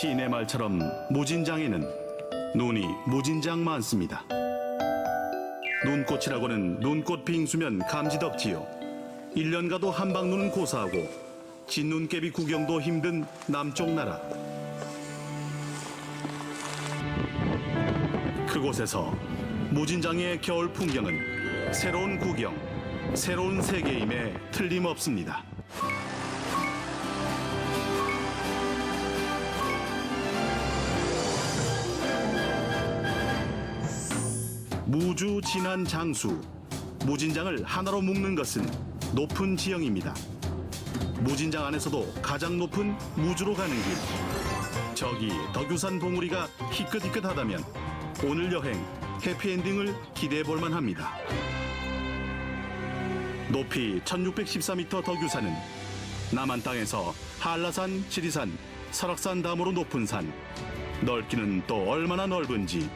시인의 말처럼 무진장에는 눈이 무진장 많습니다. 눈꽃이라고는 눈꽃 빙수면 감지덕지요. 1년 가도 한방 눈은 고사하고 진눈깨비 구경도 힘든 남쪽 나라. 그곳에서 무진장의 겨울 풍경은 새로운 구경, 새로운 세계임에 틀림없습니다. 무주 진한 장수 무진장을 하나로 묶는 것은 높은 지형입니다. 무진장 안에서도 가장 높은 무주로 가는 길. 저기 덕유산 봉우리가 희끗희끗하다면 오늘 여행 해피엔딩을 기대해 볼 만합니다. 높이 1614m 덕유산은 남한 땅에서 한라산, 지리산, 설악산 다음으로 높은 산. 넓기는 또 얼마나 넓은지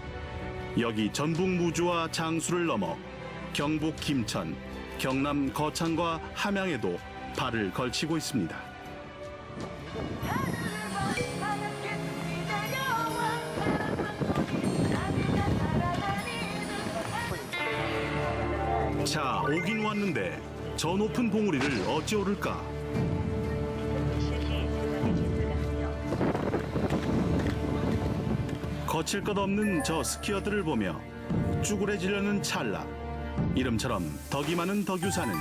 여기 전북 무주와 장수를 넘어 경북 김천, 경남 거창과 함양에도 발을 걸치고 있습니다. 자, 오긴 왔는데 저 높은 봉우리를 어찌 오를까? 거칠 것 없는 저 스키어들을 보며 쭈그레지려는 찰나 이름처럼 덕이 많은 덕유사는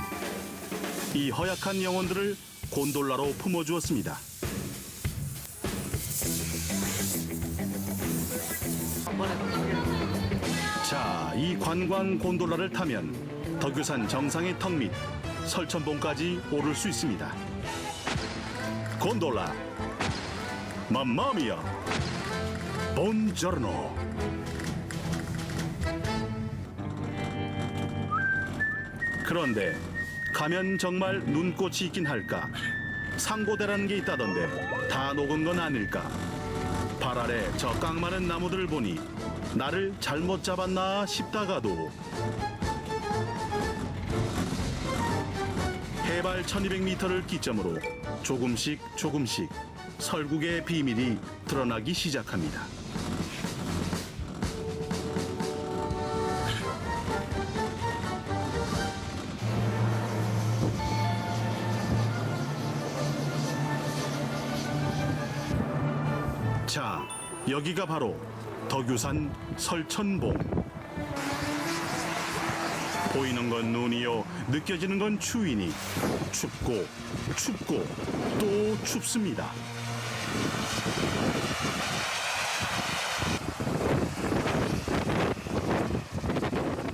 이 허약한 영혼들을 곤돌라로 품어주었습니다. 자, 이 관광 곤돌라를 타면 덕유산 정상의 턱 밑 설천봉까지 오를 수 있습니다. 곤돌라, 맘마미아, 본저노. 그런데 가면 정말 눈꽃이 있긴 할까? 상고대라는 게 있다던데 다 녹은 건 아닐까? 발 아래 저깡 많은 나무들을 보니 나를 잘못 잡았나 싶다가도 해발 1200m를 기점으로 조금씩 조금씩 설국의 비밀이 드러나기 시작합니다. 여기가 바로 덕유산 설천봉. 보이는 건 눈이요, 느껴지는 건 추위니 춥고 춥고 또 춥습니다.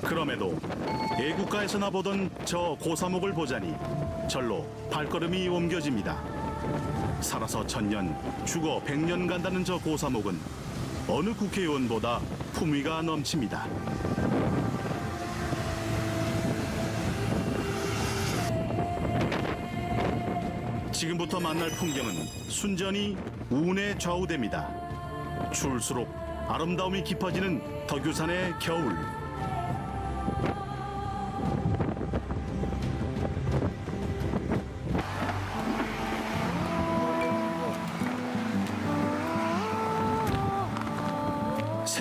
그럼에도 애국가에서나 보던 저 고사목을 보자니 절로 발걸음이 옮겨집니다. 살아서 천년, 죽어 백년 간다는 저 고사목은 어느 국회의원보다 품위가 넘칩니다. 지금부터 만날 풍경은 순전히 운에 좌우됩니다. 추울수록 아름다움이 깊어지는 덕유산의 겨울.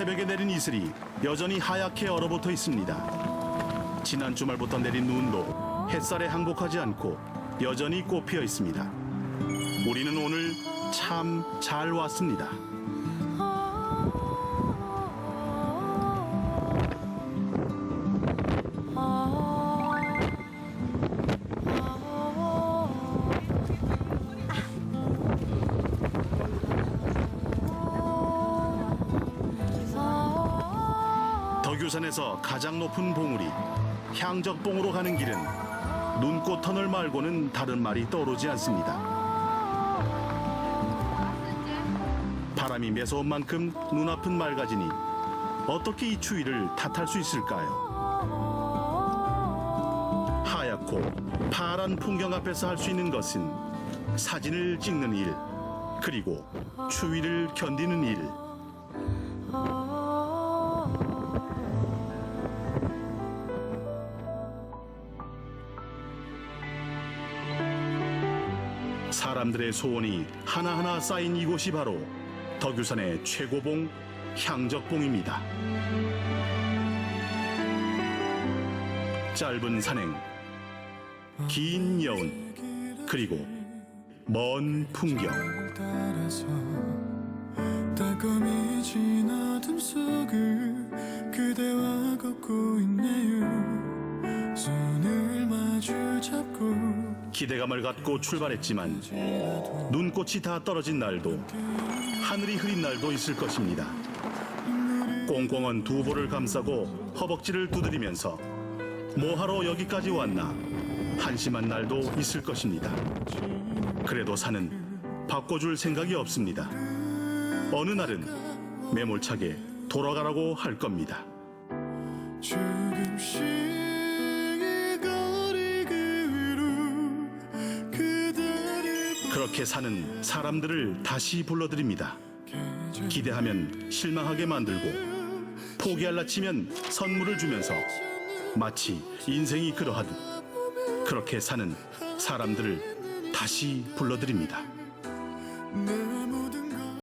새벽에 내린 이슬이 여전히 하얗게 얼어붙어 있습니다. 지난 주말부터 내린 눈도 햇살에 항복하지 않고 여전히 꽃피어 있습니다. 우리는 오늘 참 잘 왔습니다. 덕유산에서 가장 높은 봉우리 향적봉으로 가는 길은 눈꽃 터널 말고는 다른 말이 떠오르지 않습니다. 바람이 매서운 만큼 눈앞은 맑아지니 어떻게 이 추위를 탓할 수 있을까요? 하얗고 파란 풍경 앞에서 할 수 있는 것은 사진을 찍는 일, 그리고 추위를 견디는 일. 사람들의 소원이 하나하나 쌓인 이곳이 바로 덕유산의 최고봉 향적봉입니다. 짧은 산행, 긴 여운, 그리고 먼 풍경. 기대감을 갖고 출발했지만 눈꽃이 다 떨어진 날도 하늘이 흐린 날도 있을 것입니다. 꽁꽁한 두 볼을 감싸고 허벅지를 두드리면서 뭐하러 여기까지 왔나 한심한 날도 있을 것입니다. 그래도 산은 바꿔줄 생각이 없습니다. 어느 날은 매몰차게 돌아가라고 할 겁니다. 그렇게 사는 사람들을 다시 불러드립니다. 기대하면 실망하게 만들고 포기할라 치면 선물을 주면서 마치 인생이 그러하듯 그렇게 사는 사람들을 다시 불러드립니다.